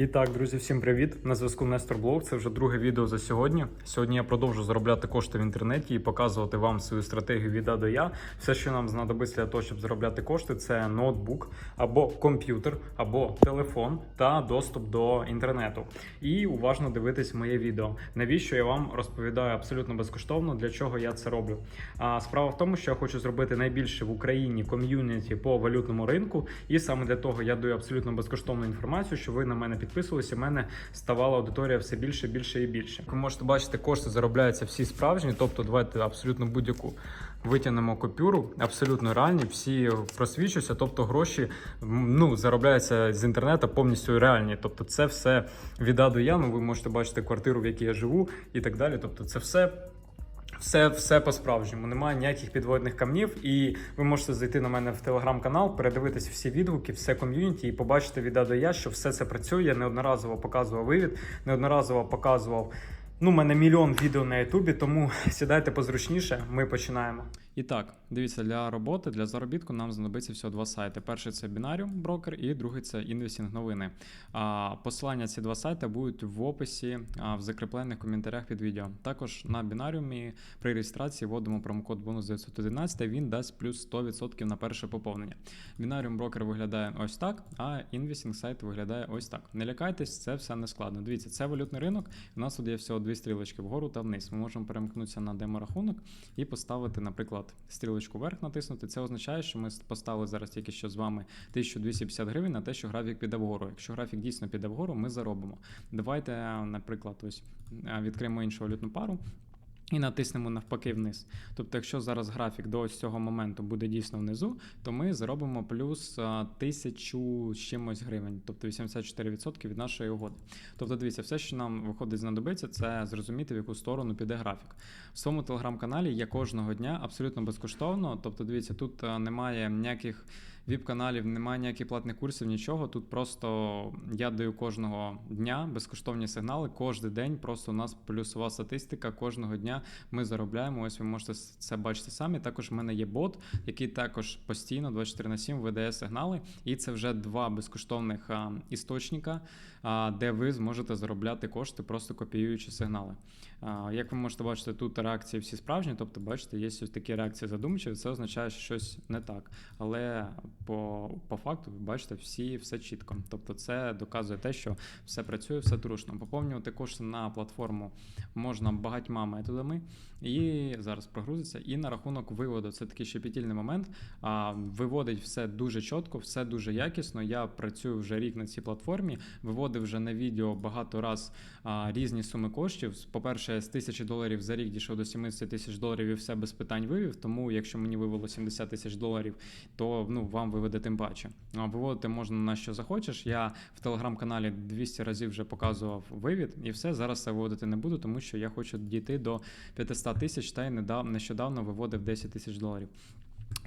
І так, друзі, всім привіт! На зв'язку Нестор Блог. Це вже друге відео за сьогодні. Сьогодні я продовжу заробляти кошти в інтернеті і показувати вам свою стратегію від А до Я. Все, що нам знадобиться для того, щоб заробляти кошти, це ноутбук або комп'ютер, або телефон та доступ до інтернету. І уважно дивитись моє відео. Навіщо я вам розповідаю абсолютно безкоштовно, для чого я це роблю? А справа в тому, що я хочу зробити найбільше в Україні ком'юніті по валютному ринку, і саме для того я даю абсолютно безкоштовну інформацію, що ви на мене підписувалися. У мене ставала аудиторія все більше, більше і більше. Ви можете бачити, кошти заробляються всі справжні, тобто давайте абсолютно будь-яку. Витягнемо купюру, абсолютно реальні, всі просвічуються, тобто гроші ну, заробляються з інтернету повністю реальні. Тобто це все від А до Я, ну ви можете бачити квартиру, в якій я живу і так далі. Тобто це все все, все по-справжньому, немає ніяких підводних камнів. І ви можете зайти на мене в телеграм-канал, передивитись всі відгуки, все ком'юніті і побачити від А до Я, що все це працює. Я неодноразово показував вивід, неодноразово показував. Ну, у мене мільйон відео на Ютубі, тому сідайте позручніше. Ми починаємо. І так, дивіться, для роботи, для заробітку нам знадобиться всього два сайти. Перший це Binarium брокер, і другий це інвестінг новини. Посилання ці два сайти будуть в описі в закріплених коментарях під відео. Також на Binarium при реєстрації вводимо промокод бонус 911, він дасть плюс 100% на перше поповнення. Binarium брокер виглядає ось так, а інвестінг сайт виглядає ось так. Не лякайтесь, це все не складно. Дивіться, це валютний ринок. У нас тут є всього дві стрілочки вгору та вниз. Ми можемо перемкнутися на демо-рахунок і поставити, наприклад, стрілочку вверх натиснути. Це означає, що ми поставили зараз тільки що з вами 1250 гривень на те, що графік піде вгору. Якщо графік дійсно піде вгору, ми заробимо. Давайте, наприклад, ось е, відкриємо іншу валютну пару. І натиснемо навпаки вниз. Тобто, якщо зараз графік до ось цього моменту буде дійсно внизу, то ми заробимо плюс тисячу чимось гривень, тобто 84% від нашої угоди. Тобто, дивіться, все, що нам виходить знадобиться, це зрозуміти, в яку сторону піде графік. В своєму телеграм-каналі є кожного дня абсолютно безкоштовно. Тобто, дивіться, тут немає ніяких. Віп-каналів, немає ніяких платних курсів, нічого. Тут просто я даю кожного дня безкоштовні сигнали. Кожен день просто у нас плюсова статистика. Кожного дня ми заробляємо. Ось ви можете це бачити самі. Також в мене є бот, який також постійно 24 на 7 видає сигнали. І це вже два безкоштовних істочника, де ви зможете заробляти кошти, просто копіюючи сигнали. Як ви можете бачити, тут реакції всі справжні, тобто, бачите, є ось такі реакції задумчиві, це означає, що щось не так. Але по, по факту, бачите, всі все чітко. Тобто, це доказує те, що все працює, все трушно. Поповнювати кошти на платформу можна багатьма методами, і зараз прогрузиться. І на рахунок виводу це такий щепетільний момент. А, виводить все дуже чітко, все дуже якісно. Я працюю вже рік на цій платформі, виводив вже на відео багато раз а, різні суми коштів. По-перше, з тисячі доларів за рік дійшов до 70 тисяч доларів і все без питань вивів. Тому, якщо мені вивело 70 тисяч доларів, то ну вам виведе тим паче. А Виводити можна на що захочеш. Я в телеграм-каналі 200 разів вже показував вивід, і все зараз це виводити не буду, тому що я хочу дійти до 500 тисяч та й недав- нещодавно виводив 10 тисяч доларів.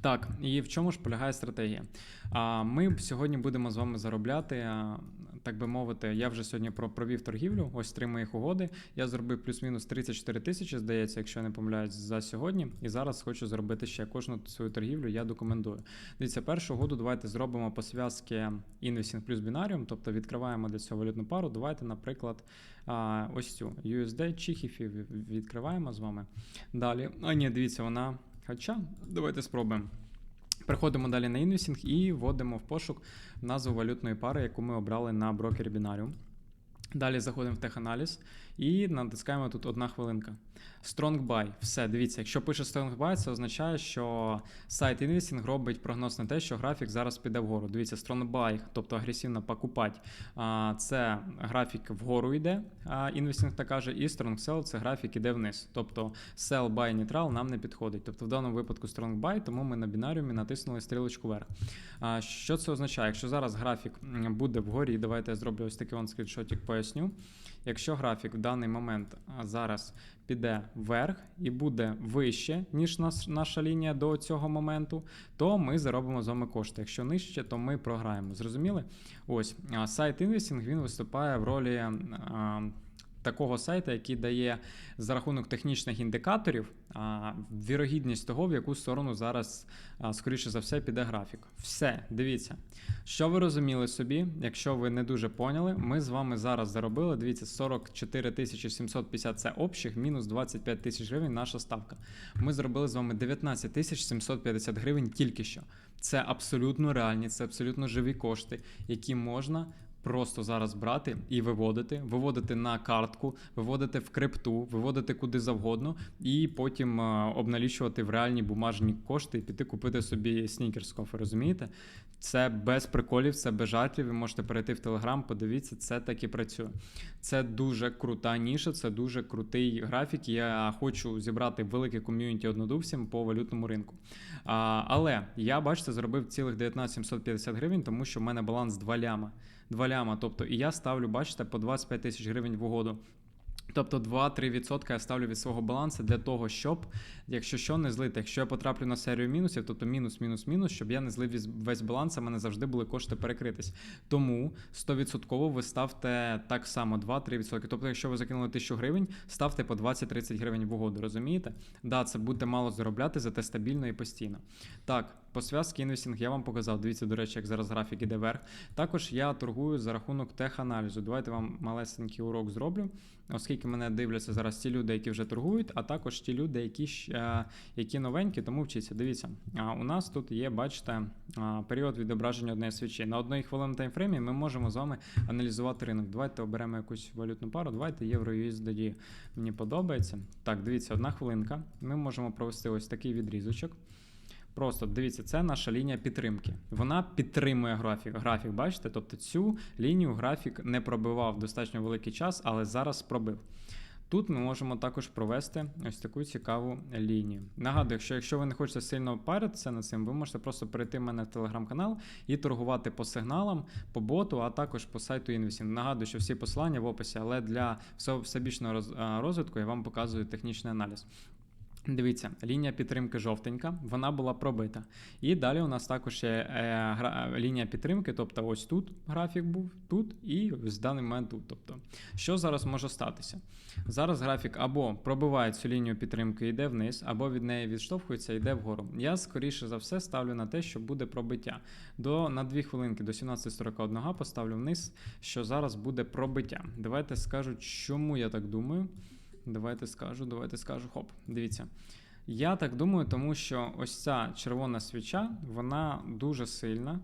Так, і в чому ж полягає стратегія? А ми сьогодні будемо з вами заробляти, так би мовити, я вже сьогодні про- провів торгівлю. Ось три моїх угоди. Я зробив плюс-мінус 34 тисячі, здається, якщо не помиляюсь, за сьогодні. І зараз хочу зробити ще кожну свою торгівлю. Я документую. Дивіться, першу угоду давайте зробимо по зв'язки Investing плюс Binarium, тобто відкриваємо для цього валютну пару. Давайте, наприклад, ось цю USD Чихіфі відкриваємо з вами. Далі. А ні, дивіться, вона. Хоча давайте спробуємо. Переходимо далі на інвестінг і вводимо в пошук назву валютної пари, яку ми обрали на брокері Binarium. Далі заходимо в теханаліз і натискаємо тут одна хвилинка. Strong Buy. Все, дивіться, якщо пише Strong Buy, це означає, що сайт інвестінг робить прогноз на те, що графік зараз піде вгору. Дивіться, Strong Buy, тобто агресивно покупати, це графік вгору йде, інвестінг так каже, і Strong Sell це графік іде вниз. Тобто Sell, Buy, Neutral нам не підходить. Тобто в даному випадку Strong Buy, тому ми на бінаріумі натиснули стрілочку вверх. Що це означає? Якщо зараз графік буде вгорі, давайте я зроблю ось такий скріншотик, поясню. Якщо графік в даний момент зараз піде вверх і буде вище, ніж наша лінія до цього моменту, то ми заробимо з вами кошти. Якщо нижче, то ми програємо. Зрозуміли? Ось сайт інвестінг він виступає в ролі. Такого сайту, який дає за рахунок технічних індикаторів а, вірогідність того, в яку сторону зараз, скоріше за все, піде графік. Все, дивіться. Що ви розуміли собі, якщо ви не дуже поняли, ми з вами зараз заробили. Дивіться, 44 тисячі 750 це общих, мінус 25 тисяч гривень наша ставка. Ми зробили з вами 19 тисяч 750 гривень тільки що. Це абсолютно реальні, це абсолютно живі кошти, які можна. Просто зараз брати і виводити, виводити на картку, виводити в крипту, виводити куди завгодно, і потім е, обналічувати в реальні бумажні кошти і піти купити собі снікерс кофе. Розумієте? Це без приколів, це без жартів. Ви можете перейти в Телеграм, подивіться, це так і працює. Це дуже крута ніша, це дуже крутий графік. Я хочу зібрати велике ком'юніті однодумців по валютному ринку. А, але я, бачите, зробив цілих 19 750 гривень, тому що в мене баланс 2 ляма. 2 ляма. Тобто, і я ставлю, бачите, по 25 тисяч гривень в угоду. Тобто 2-3% я ставлю від свого балансу для того, щоб, якщо що, не злити. Якщо я потраплю на серію мінусів, тобто мінус, мінус, мінус, щоб я не злив весь баланс, а мене завжди були кошти перекритись. Тому 100% ви ставте так само 2-3%. Тобто, якщо ви закинули 1000 гривень, ставте по 20-30 гривень в угоду, розумієте? Да, це буде мало заробляти, зате стабільно і постійно. Так, по зв'язки інвестинг я вам показав. Дивіться, до речі, як зараз графік іде вверх. Також я торгую за рахунок теханалізу. Давайте вам малесенький урок зроблю, оскільки мене дивляться зараз ті люди, які вже торгують, а також ті люди, які, е, які новенькі, тому вчіться. Дивіться, у нас тут є, бачите, період відображення однієї свічі. На одної хвилини таймфреймі ми можемо з вами аналізувати ринок. Давайте оберемо якусь валютну пару. Давайте євро USD. Мені подобається. Так, дивіться, одна хвилинка. Ми можемо провести ось такий відрізочок. Просто дивіться, це наша лінія підтримки. Вона підтримує графік. Графік, бачите? Тобто цю лінію графік не пробивав достатньо великий час, але зараз пробив. Тут ми можемо також провести ось таку цікаву лінію. Нагадую, якщо, якщо ви не хочете сильно паритися над цим, ви можете просто перейти в мене в телеграм-канал і торгувати по сигналам, по боту, а також по сайту Інвесін. Нагадую, що всі посилання в описі, але для всебічного розвитку я вам показую технічний аналіз. Дивіться, лінія підтримки жовтенька, вона була пробита. І далі у нас також є е, гра, лінія підтримки, тобто ось тут графік був, тут і в даний момент тут. Тобто, що зараз може статися? Зараз графік або пробиває цю лінію підтримки йде вниз, або від неї відштовхується і йде вгору. Я скоріше за все ставлю на те, що буде пробиття. До, на 2 хвилинки до 17.41 поставлю вниз, що зараз буде пробиття. Давайте скажу, чому я так думаю. Давайте скажу, давайте скажу. Хоп, дивіться. Я так думаю, тому що ось ця червона свіча, вона дуже сильна.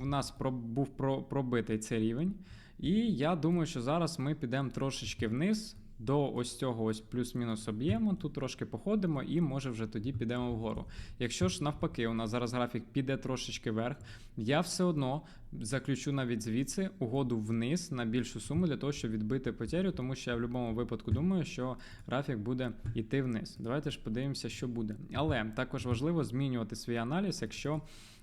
У нас був про- пробитий цей рівень. І я думаю, що зараз ми підемо трошечки вниз до ось цього ось плюс-мінус об'єму. Тут трошки походимо і може вже тоді підемо вгору. Якщо ж навпаки, у нас зараз графік піде трошечки вверх, я все одно заключу навіть звідси угоду вниз на більшу суму для того, щоб відбити потерю, тому що я в будь-якому випадку думаю, що графік буде йти вниз. Давайте ж подивимося, що буде. Але також важливо змінювати свій аналіз, якщо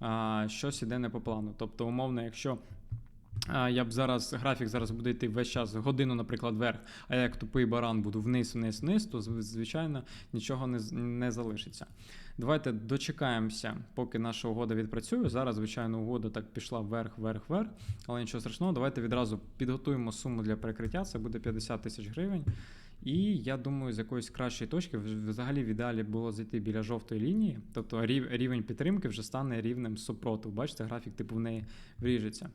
а, щось іде не по плану. Тобто, умовно, якщо. Я б зараз графік зараз буде йти весь час годину, наприклад, вверх, а я як тупий баран буду вниз, вниз, вниз, то звичайно нічого не, не залишиться. Давайте дочекаємося, поки наша угода відпрацює. Зараз, звичайно, угода так пішла вверх, вверх, вверх, але нічого страшного. Давайте відразу підготуємо суму для перекриття. Це буде 50 тисяч гривень. І я думаю, з якоїсь кращої точки взагалі в ідеалі було зайти біля жовтої лінії, тобто рів- рівень підтримки вже стане рівнем супротиву. Бачите, графік типу в неї вріжеться.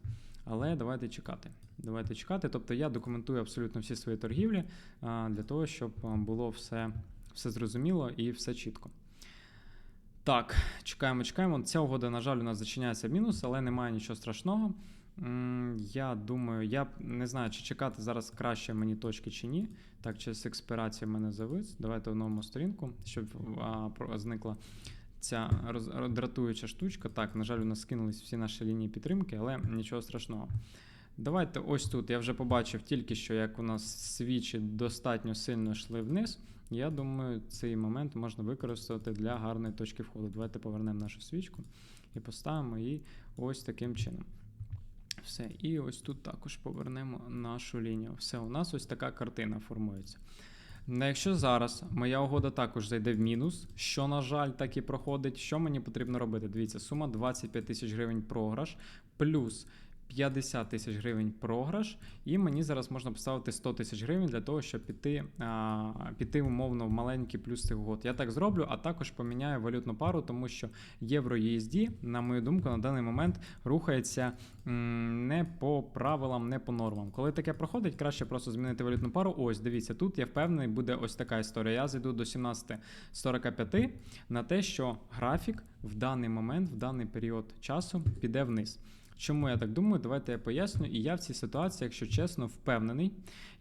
Але давайте чекати. Давайте чекати. Тобто я документую абсолютно всі свої торгівлі для того, щоб було все, все зрозуміло і все чітко. Так, чекаємо, чекаємо. Ця угода, на жаль, у нас зачиняється в мінус, але немає нічого страшного. Я думаю, я не знаю, чи чекати зараз краще мені точки чи ні. Так, через експірацію в мене завис. Давайте оновимо сторінку, щоб а, зникла ця роз- дратуюча штучка. Так, на жаль, у нас скинулись всі наші лінії підтримки, але нічого страшного. Давайте ось тут. Я вже побачив тільки що, як у нас свічі достатньо сильно йшли вниз. Я думаю, цей момент можна використати для гарної точки входу. Давайте повернемо нашу свічку і поставимо її ось таким чином. Все, і ось тут також повернемо нашу лінію. Все, у нас ось така картина формується. Ну, якщо зараз моя угода також зайде в мінус, що, на жаль, так і проходить, що мені потрібно робити? Дивіться, сума 25 тисяч гривень програш, плюс 50 тисяч гривень програш, і мені зараз можна поставити 100 тисяч гривень для того, щоб піти, а, піти умовно в маленький плюс цих угод. Я так зроблю, а також поміняю валютну пару, тому що євро USD, на мою думку, на даний момент рухається не по правилам, не по нормам. Коли таке проходить, краще просто змінити валютну пару. Ось, дивіться, тут я впевнений, буде ось така історія. Я зайду до 17.45 на те, що графік в даний момент, в даний період часу піде вниз. Чому я так думаю? Давайте я поясню. І я в цій ситуації, якщо чесно, впевнений.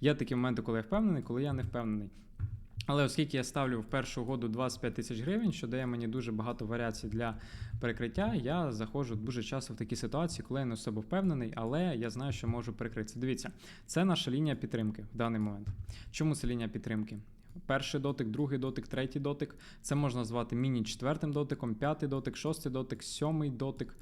Є такі моменти, коли я впевнений, коли я не впевнений. Але оскільки я ставлю в першу угоду 25 тисяч гривень, що дає мені дуже багато варіацій для перекриття, я заходжу дуже часто в такі ситуації, коли я не особо впевнений, але я знаю, що можу перекритися. Дивіться, це наша лінія підтримки в даний момент. Чому це лінія підтримки? Перший дотик, другий дотик, третій дотик. Це можна назвати міні-четвертим дотиком, п'ятий дотик, шостий дотик, сьомий дотик.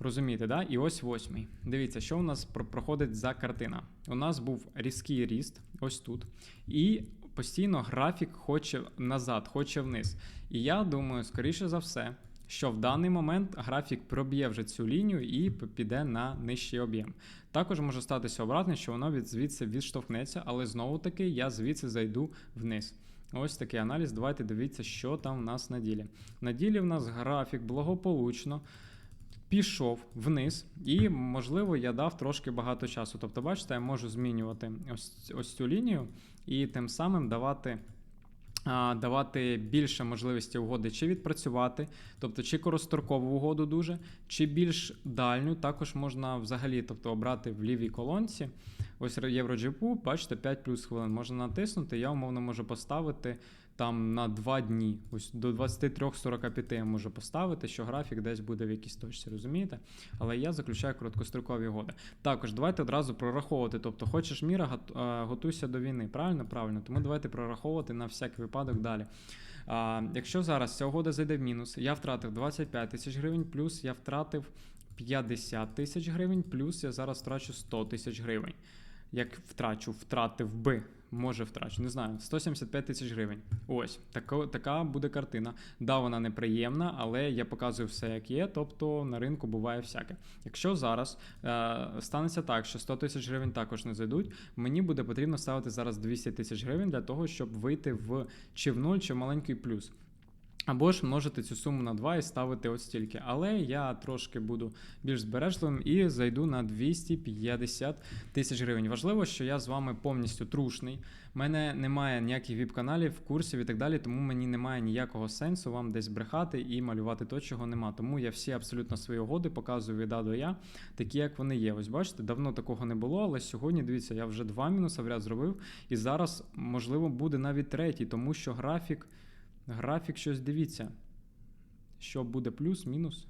Розумієте, да? І ось восьмий. Дивіться, що у нас проходить за картина. У нас був різкий ріст, ось тут. І постійно графік хоче назад, хоче вниз. І я думаю, скоріше за все, що в даний момент графік проб'є вже цю лінію і піде на нижчий об'єм. Також може статися обратно, що воно від звідси відштовхнеться, але знову таки я звідси зайду вниз. Ось такий аналіз. Давайте дивіться, що там в нас на ділі. На ділі в нас графік благополучно пішов вниз, і, можливо, я дав трошки багато часу. Тобто, бачите, я можу змінювати ось, ось цю лінію і тим самим давати. Давати більше можливості угоди чи відпрацювати, тобто чи корострокову угоду дуже, чи більш дальню, також можна взагалі тобто, обрати в лівій колонці. Ось євроджипу, бачите, 5 плюс хвилин можна натиснути. Я умовно можу поставити там на 2 дні. Ось до 23.45 я можу поставити, що графік десь буде в якійсь точці, розумієте? Але я заключаю короткострокові угоди. Також давайте одразу прораховувати. Тобто, хочеш міра, е, готуйся до війни. Правильно? Правильно. Тому давайте прораховувати на всякий випадок далі. А, якщо зараз ця угода зайде в мінус, я втратив 25 тисяч гривень, плюс я втратив 50 тисяч гривень, плюс я зараз втрачу 100 тисяч гривень. Як втрачу, втратив би, може втрачу, не знаю, 175 тисяч гривень. Ось така, така буде картина. Да, вона неприємна, але я показую все, як є. Тобто на ринку буває всяке. Якщо зараз е, станеться так, що 100 тисяч гривень також не зайдуть, мені буде потрібно ставити зараз 200 тисяч гривень для того, щоб вийти в чи в нуль, чи в маленький плюс. Або ж множити цю суму на 2 і ставити ось стільки. Але я трошки буду більш збережливим і зайду на 250 тисяч гривень. Важливо, що я з вами повністю трушний. У мене немає ніяких віп-каналів, курсів і так далі, тому мені немає ніякого сенсу вам десь брехати і малювати то, чого нема. Тому я всі абсолютно свої угоди показую від А до Я, такі як вони є. Ось бачите, давно такого не було, але сьогодні дивіться, я вже два мінуси в ряд зробив, і зараз можливо буде навіть третій, тому що графік. Графік щось дивіться. Що буде плюс, мінус?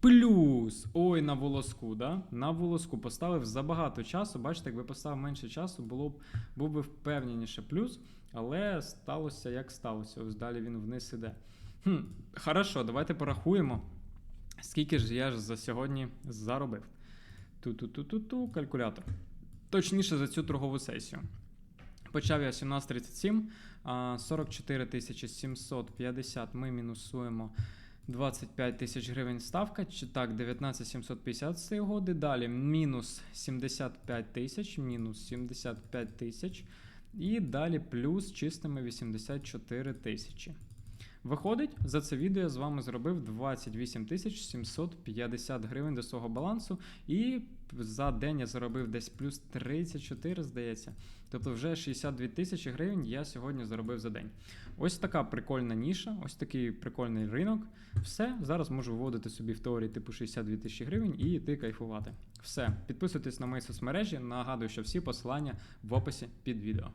Плюс! Ой, на волоску, да? На волоску поставив забагато часу. Бачите, якби поставив менше часу, було б був би впевненіше плюс, але сталося як сталося. Ось далі він вниз іде. Хм, Хорошо, давайте порахуємо. Скільки ж я ж за сьогодні заробив? Ту-ту-ту-ту-ту, калькулятор. Точніше за цю торгову сесію. Почав я 17.37, 44 тисячі 750 ми мінусуємо 25 тисяч гривень ставка, чи так, 19 750 з цієї угоди. Далі мінус 75 тисяч, мінус 75 тисяч. І далі плюс чистими 84 тисячі. Виходить, за це відео я з вами зробив 28 тисяч 750 гривень до свого балансу, і за день я заробив десь плюс 34, здається. Тобто вже 62 тисячі гривень я сьогодні заробив за день. Ось така прикольна ніша, ось такий прикольний ринок. Все, зараз можу виводити собі в теорії типу 62 тисячі гривень і йти кайфувати. Все, підписуйтесь на мої соцмережі. Нагадую, що всі посилання в описі під відео.